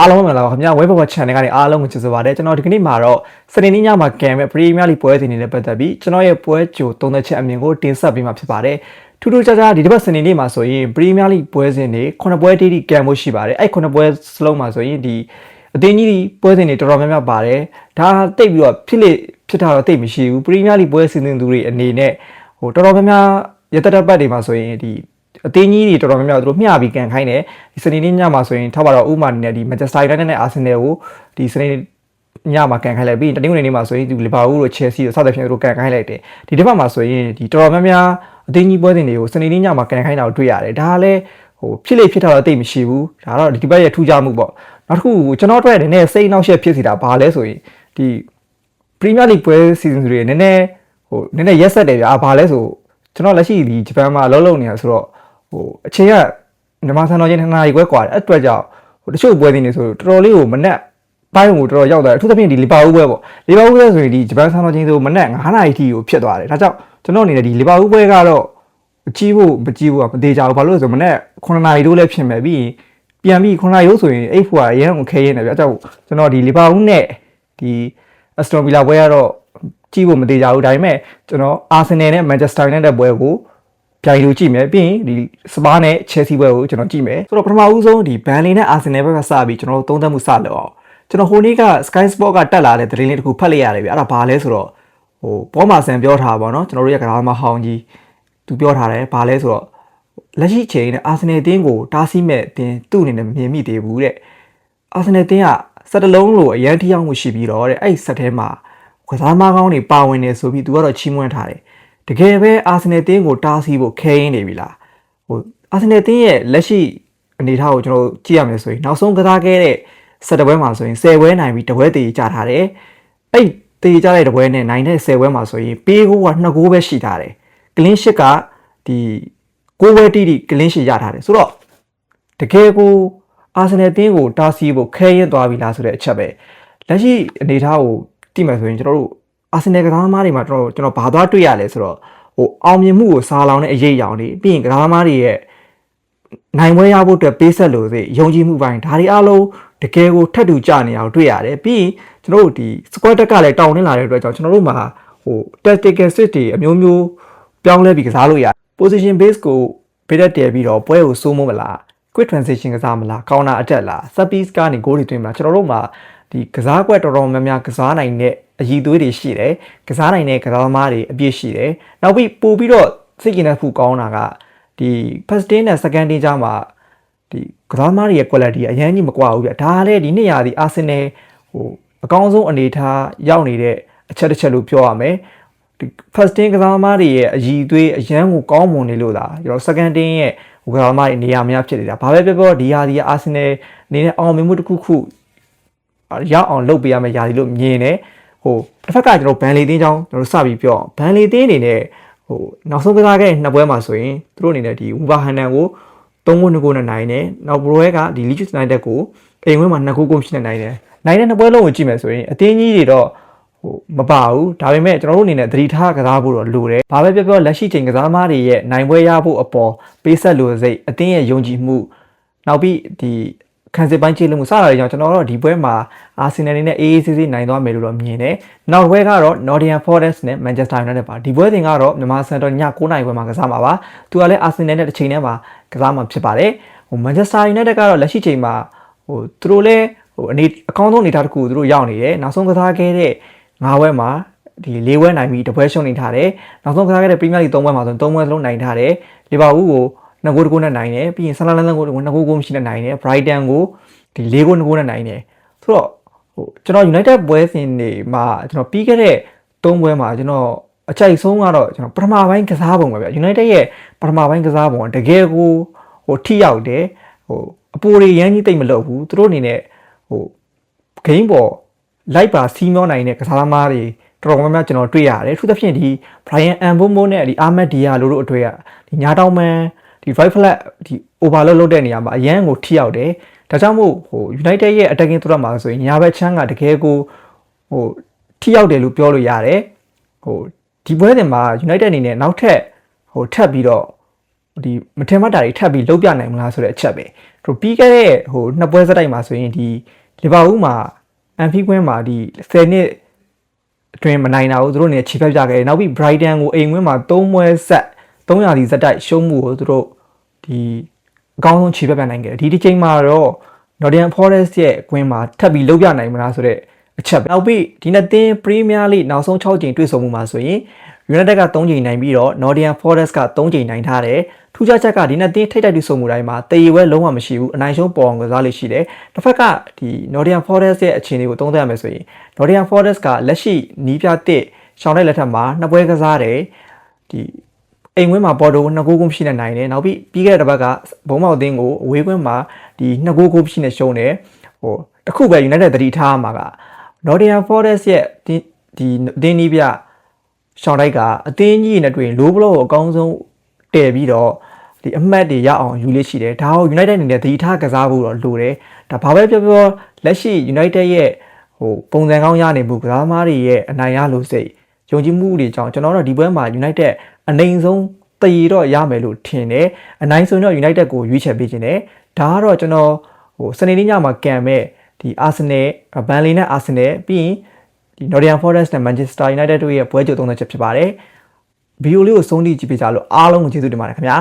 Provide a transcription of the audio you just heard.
အားလုံးမင်္ဂလာပါခင်ဗျာ web power channel ကနေအားလုံးကိုကျေးဇူးပါတယ်ကျွန်တော်ဒီကနေ့မှာတော့စနေနေ့ညမှာကံမဲ့ Premier League ပွဲစဉ်တွေနဲ့ပတ်သက်ပြီးကျွန်တော်ရဲ့ပွဲကြိုသုံးသက်ချက်အမြင်ကိုတင်ဆက်ပေးမှာဖြစ်ပါတယ်ထူးထူးခြားခြားဒီတစ်ပတ်စနေနေ့မှာဆိုရင် Premier League ပွဲစဉ်တွေခုနှစ်ပွဲတိတိကံမှုရှိပါတယ်အဲ့ခုနှစ်ပွဲစလုံးမှာဆိုရင်ဒီအသင်းကြီးဒီပွဲစဉ်တွေတော်တော်များများပါတယ်ဒါတိတ်ပြီးတော့ဖြစ်လေဖြစ်တာတော့တိတ်မရှိဘူး Premier League ပွဲစဉ်သူတွေအနေနဲ့ဟိုတော်တော်များများရတတပတ်တွေမှာဆိုရင်ဒီ အသင်းကြီးတွေတော်တော်များများသူတို့မျှပြီးကန်ခိုင်းတယ်ဒီစနေနေ့ညမှာဆိုရင်ထောက်ပါတော့ဥမာနေနဲ့ဒီ Manchester United နဲ့ Arsenal ကိုဒီစနေညမှာကန်ခိုင်းလိုက်ပြီးတနင်္ဂနွေနေ့မှာဆိုရင်ဒီ Liverpool တို့ Chelsea တို့စသဖြင့်သူတို့ကန်ခိုင်းလိုက်တယ်ဒီတစ်ပတ်မှာဆိုရင်ဒီတော်တော်များများအသင်းကြီးပွဲစဉ်တွေကိုစနေနေ့ညမှာကန်ခိုင်းတာကိုတွေ့ရတယ်ဒါကလည်းဟိုဖြစ်လေဖြစ်တာတော့တိတ်မရှိဘူးဒါတော့ဒီဘက်ရဲ့ထူးခြားမှုပေါ့နောက်တစ်ခုကျွန်တော်တို့ရဲ့နည်းနည်းစိတ်နှောက်ယှက်ဖြစ်စီတာဘာလဲဆိုရင်ဒီ Premier League ပွဲ season တွေနည်းနည်းဟိုနည်းနည်းရက်ဆက်တယ်ဗျာဘာလဲဆိုကျွန်တော်လက်ရှိဒီဂျပန်မှာအလုပ်လုပ်နေတာဆိုတော့ ဟိုအချိန်ကမြန်မာစံတော်ချင်းနှစ်နာရီခွဲกว่าတယ်အဲ့အတွက်ကြောင့်ဟိုတချို့ပွဲတွေနေဆိုတော်တော်လေးကိုမနက်ပိုင်းကိုတော်တော်ရောက်သွားတယ်အထူးသဖြင့်ဒီလီဗာပူးပွဲပေါ့လီဗာပူးပွဲဆိုရင်ဒီဂျပန်စံတော်ချင်းဆိုမနက်9နာရီထိကိုဖြစ်သွားတယ်ဒါကြောင့်ကျွန်တော်အနေနဲ့ဒီလီဗာပူးပွဲကတော့မကြည့်ဖို့မကြည့်ဖို့ကမသေးကြဘူးဘာလို့လဲဆိုတော့မနက်9နာရီတို့လည်းဖြစ်မယ်ပြီးရင်ပြန်ပြီး9နာရီတို့ဆိုရင်အိတ်ဖွာအရင်ကခဲရင်းတယ်ဗျအကြောင့်ကျွန်တော်ဒီလီဗာပူးနဲ့ဒီအစတိုဗီလာပွဲကတော့ကြည့်ဖို့မသေးကြဘူးဒါပေမဲ့ကျွန်တော်အာဆင်နယ်နဲ့မန်ချက်စတာယူနိုက်တက်ပွဲကို ပြိုင်လို့ကြည့်မယ်ပြီးရင်ဒီစပါးနဲ့ချယ်ဆီပွဲကိုကျွန်တော်ကြည့်မယ်ဆိုတော့ပထမဦးဆုံးဒီဘန်လီနဲ့အာဆင်နယ်ဘက်ကစပြီးကျွန်တော်တို့သုံးသပ်မှုစလုပ်အောင်ကျွန်တော်ဟိုနေ့က Sky Sport ကတက်လာတဲ့သတင်းလေးတစ်ခုဖတ်လိုက်ရတယ်ဗျအဲ့ဒါဘာလဲဆိုတော့ဟိုဘောမာဆန်ပြောထားပါတော့ကျွန်တော်တို့ရဲ့ကစားမဟောင်းကြီးသူပြောထားတယ်ဘာလဲဆိုတော့လက်ရှိချိန်နဲ့အာဆင်နယ်အသင်းကိုတားဆီးမဲ့အသင်းသူ့အနေနဲ့မမြင်မိသေးဘူးတဲ့အာဆင်နယ်အသင်းကစက်တလုံးလိုအရန်ထိရောက်မှုရှိပြီးတော့တဲ့အဲ့ဒီစက်ထဲမှာကစားမကောင်းတွေပါဝင်နေဆိုပြီးသူကတော့ချီးမွမ်းထားတယ် တကယ်ပဲအာဆင်နယ်အသင်းကိုတားဆီးဖို့ခဲရင်းနေပြီလားဟိုအာဆင်နယ်အသင်းရဲ့လက်ရှိအနေအထားကိုကျွန်တော်တို့ကြည့်ရမယ်ဆိုရင်နောက်ဆုံးကစားခဲ့တဲ့စက်တပွဲမှာဆိုရင်10ပွဲနိုင်ပြီးတပွဲတည်ကြထားတယ်အဲ့တည်ကြတဲ့တပွဲနဲ့နိုင်တဲ့10ပွဲမှာဆိုရင်ပေးကိုက2ဂိုးပဲရှိထားတယ်ကလင်းရှစ်ကဒီ6ပွဲတိတိကလင်းရှစ်ရထားတယ်ဆိုတော့တကယ်ကိုအာဆင်နယ်အသင်းကိုတားဆီးဖို့ခဲရင်သွားပြီလားဆိုတဲ့အချက်ပဲလက်ရှိအနေအထားကိုတိမှဆိုရင်ကျွန်တော်တို့ အာဆင်နယ်ကစားသမားတွေမှာကျွန်တော်ကျွန်တော်ဘာသွားတွေ့ရလဲဆိုတော့ဟိုအောင်မြင်မှုကိုစားလောင်တဲ့အရေးအယောင်တွေပြီးရင်ကစားသမားတွေရဲ့နိုင်ပွဲရဖို့အတွက်ပေးဆက်လို့စေယုံကြည်မှုပိုင်းဒါတွေအားလုံးတကယ်ကိုထပ်တူကြနေအောင်တွေ့ရတယ်ပြီးရင်ကျွန်တော်တို့ဒီ squad တက်ကလည်းတောင်းနေလာတဲ့အတွက်ကြောင့်ကျွန်တော်တို့မှာဟို tactical switch တွေအမျိုးမျိုးပြောင်းလဲပြီးကစားလို့ရတယ် position base ကိုဘေးတက်တည်ပြီးတော့ပွဲကိုစိုးမိုးမလား quick transition ကစားမလား counter attack လား set piece ကနေ goal တွေသွင်းမလားကျွန်တော်တို့မှာဒီကစားကွက်တော်တော်များများကစားနိုင်တဲ့ အည်သွေးတွေရှိတယ်ကစားနိုင်တဲ့ကစားသမားတွေအပြည့်ရှိတယ်နောက်ပြီးပို့ပြီးတော့စိတ်ကျဉ်တဲ့ဖူကောင်းတာကဒီ first team နဲ့ second team ကြားမှာဒီကစားသမားတွေရဲ့ quality အရင်ကြီးမကွာဘူးပြဒါလည်းဒီနှစ်ရာဒီ Arsenal ဟိုအကောင်းဆုံးအနေထားရောက်နေတဲ့အချက်တစ်ချက်လို့ပြောရမယ်ဒီ first team ကစားသမားတွေရဲ့အည်သွေးအရန်ကိုကောင်းမွန်နေလို့လားကျွန်တော် second team ရဲ့ဟိုကစားသမားတွေနေရာများဖြစ်နေတာဘာပဲပြောပြောဒီဟာဒီအာဆင်နယ်နေနဲ့အောင်မြင်မှုတစ်ခုခုရောက်အောင်လုပ်ပေးရမယ့်ຢာဒီလို့မြင်တယ် ဟိုတစ်ဖက်ကကျွန်တော်ဘန်လီတင်းချောင်းကျွန်တော်စပြီးပြောဘန်လီတင်းအနေနဲ့ဟိုနောက်ဆုံးကစားခဲ့တဲ့နှစ်ပွဲမှာဆိုရင်သူတို့အနေနဲ့ဒီဝူဘာဟန်နန်ကို3ဂိုး2ဂိုးနဲ့နိုင်တယ်နောက်ဘရိုဲကဒီလီချူစနိုက်တက်ကိုအိမ်ဝင်းမှာ2ဂိုးကိုရှိနေနိုင်တယ်နိုင်တဲ့နှစ်ပွဲလုံးကိုကြည့်မယ်ဆိုရင်အတင်းကြီးတွေတော့ဟိုမပါဘူးဒါပေမဲ့ကျွန်တော်တို့အနေနဲ့သတိထားကစားဖို့တော့လိုတယ်ဘာပဲပြောပြောလက်ရှိချိန်ကစားသမားတွေရဲ့နိုင်ပွဲရဖို့အပေါ်ပေးဆက်လို့စိတ်အတင်းရဲ့ယုံကြည်မှုနောက်ပြီးဒီ ခံစစ်ပိုင်းခြေလုံးမှုစတာတွေကြောင့်ကျွန်တော်တို့ဒီပွဲမှာအာဆင်နယ်နဲ့ AACC နိုင်သွားမယ်လို့တော့မြင်တယ်နောက်ပွဲကတော့ Nottingham Forest နဲ့ Manchester United ပါဒီပွဲစဉ်ကတော့မြန်မာစံတော်ည9:00နာရီပွဲမှာကစားမှာပါသူကလည်းအာဆင်နယ်နဲ့တစ်ချိန်တည်းမှာကစားမှာဖြစ်ပါတယ်ဟို Manchester United ကတော့လက်ရှိချိန်မှာဟိုသူတို့လည်းဟိုအနေအကောင်းဆုံးအနေအထားတစ်ခုသူတို့ရောက်နေတယ်နောက်ဆုံးကစားခဲ့တဲ့၅ပွဲမှာဒီ၄ပွဲနိုင်ပြီးတပွဲရှုံးနေထားတယ်နောက်ဆုံးကစားခဲ့တဲ့ Premier League ၃ပွဲမှာဆိုရင်၃ပွဲစလုံးနိုင်ထားတယ်လီဗာပူးကို 2ဂိုးတကိုးနဲ့နိုင်တယ်ပြီးရင်ဆာလာလန်ကို2ဂိုးကိုမရှိနဲ့နိုင်တယ် Brighton ကိုဒီ၄ဂိုး2ဂိုးနဲ့နိုင်တယ်ဆိုတော့ဟိုကျွန်တော် United ပွဲစဉ်တွေမှာကျွန်တော်ပြီးခဲ့တဲ့၃ပွဲမှာကျွန်တော်အကြိုက်ဆုံးကတော့ကျွန်တော်ပထမပိုင်းကစားပုံပဲဗျ United ရဲ့ပထမပိုင်းကစားပုံကတကယ်ကိုဟိုထိရောက်တယ်ဟိုအပိုတွေရမ်းကြီးတိတ်မလုပ်ဘူးသူတို့အနေနဲ့ဟို game ပေါ်လိုက်ပါစီးမျောနိုင်တဲ့ကစားသမားတွေတော်တော်များများကျွန်တော်တွေ့ရတယ်။ထူးသဖြင့်ဒီ Brian Ambomo နဲ့ဒီ Ahmed Diallo တို့အတွေ့ကဒီညာတောင်မန် ဒီ right flat ဒီ overload လုပ်တဲ့နေရာမှာအရန်ကိုထိရောက်တယ်။ဒါကြောင့်မို့ဟို United ရဲ့ attacking threat မှာဆိုရင်ညာဘက်ချမ်းကတကယ်ကိုဟိုထိရောက်တယ်လို့ပြောလို့ရတယ်။ဟိုဒီပွဲစဉ်မှာ United အနေနဲ့နောက်ထပ်ဟိုထပ်ပြီးတော့ဒီမထင်မှတ်တာတွေထပ်ပြီးလုံးပြနိုင်မလားဆိုတဲ့အချက်ပဲသူပြီးခဲ့တဲ့ဟိုနှစ်ပွဲစတိုက်မှာဆိုရင်ဒီလီဗာပူးမှာအန်ဖီကွင်းမှာဒီ10နှစ်အတွင်းမနိုင်တာကိုသူတို့အနေနဲ့ခြေဖက်ပြခဲ့တယ်နောက်ပြီး Brighton ကိုအိမ်ဝင်းမှာ3ပွဲဆက်300စီစက်တိုက်ရှုံးမှုကိုသူတို့ ဒီအကောင်းဆုံးခြေဖက်ပြနိုင်ခဲ့တယ်ဒီတစ်ချိန်မှာတော့ Nottingham Forest ရဲ့အကွင်းမှာထပ်ပြီးလုံးပြနိုင်မလားဆိုတဲ့အချက်ပဲနောက်ပြီးဒီနှစ်သင်း Premier League နောက်ဆုံး6ချိန်တွေ့ဆုံမှုမှာဆိုရင် United က3ချိန်နိုင်ပြီးတော့ Nottingham Forest က3ချိန်နိုင်ထားတယ်ထူးခြားချက်ကဒီနှစ်သင်းထိပ်တိုက်တွေ့ဆုံမှုတိုင်းမှာတည်ရွယ်လုံးဝမရှိဘူးအနိုင်ရှုံးပေါ်အောင်ကစားလေးရှိတယ်တစ်ဖက်ကဒီ Nottingham Forest ရဲ့အခြေအနေကိုသုံးသပ်ရမယ်ဆိုရင် Nottingham Forest ကလက်ရှိနီးပြတစ်ရှောင်းတဲ့လက်ထက်မှာနှစ်ပွဲကစားတယ်ဒီ အိမ်ဝင်းမှာပေါ်တိုကိုနှစ်ဂိုးကုန်ရှိနေနိုင်တယ်နောက်ပြီးပြီးခဲ့တဲ့တစ်ပတ်ကဘုံမောက်အသင်းကိုအဝေးကွင်းမှာဒီနှစ်ဂိုးကုန်ရှိနေရှုံးတယ်ဟိုတစ်ခုပဲ United တတိထားမှာက Nottingham Forest ရဲ့ဒီဒီအသင်းနီးပြရှောင်းတိုက်ကအသင်းကြီးနဲ့တွေ့ရင် low block ကိုအကောင်းဆုံးတည်ပြီးတော့ဒီအမှတ်တွေရအောင်ယူလေးရှိတယ်ဒါကို United အနေနဲ့သတိထားကစားဖို့တော့လိုတယ်ဒါဘာပဲပြောပြောလက်ရှိ United ရဲ့ဟိုပုံစံကောင်းရနေမှုကစားသမားတွေရဲ့အနိုင်ရလို့စိတ် ယုံကြည်မှုတွေကြောင့်ကျွန်တော်တို့ဒီပွဲမှာ United အနိုင်ဆုံးတည်တော့ရမယ်လို့ထင်တယ်အနိုင်ဆုံးတော့ United ကိုရွေးချယ်ပေးခြင်းတယ်ဒါကတော့ကျွန်တော်ဟိုစနေနေ့ညမှာကန်မဲ့ဒီ Arsenal ဘန်လီနဲ့ Arsenal ပြီးရင်ဒီ Nottingham Forest နဲ့ Manchester United တို့ရဲ့ပွဲကြိုသုံးသက်ချက်ဖြစ်ပါတယ်ဗီဒီယိုလေးကိုဆုံးထိကြည့်ပေးကြလို့အားလုံးကိုကျေးဇူးတင်ပါတယ်ခင်ဗျာ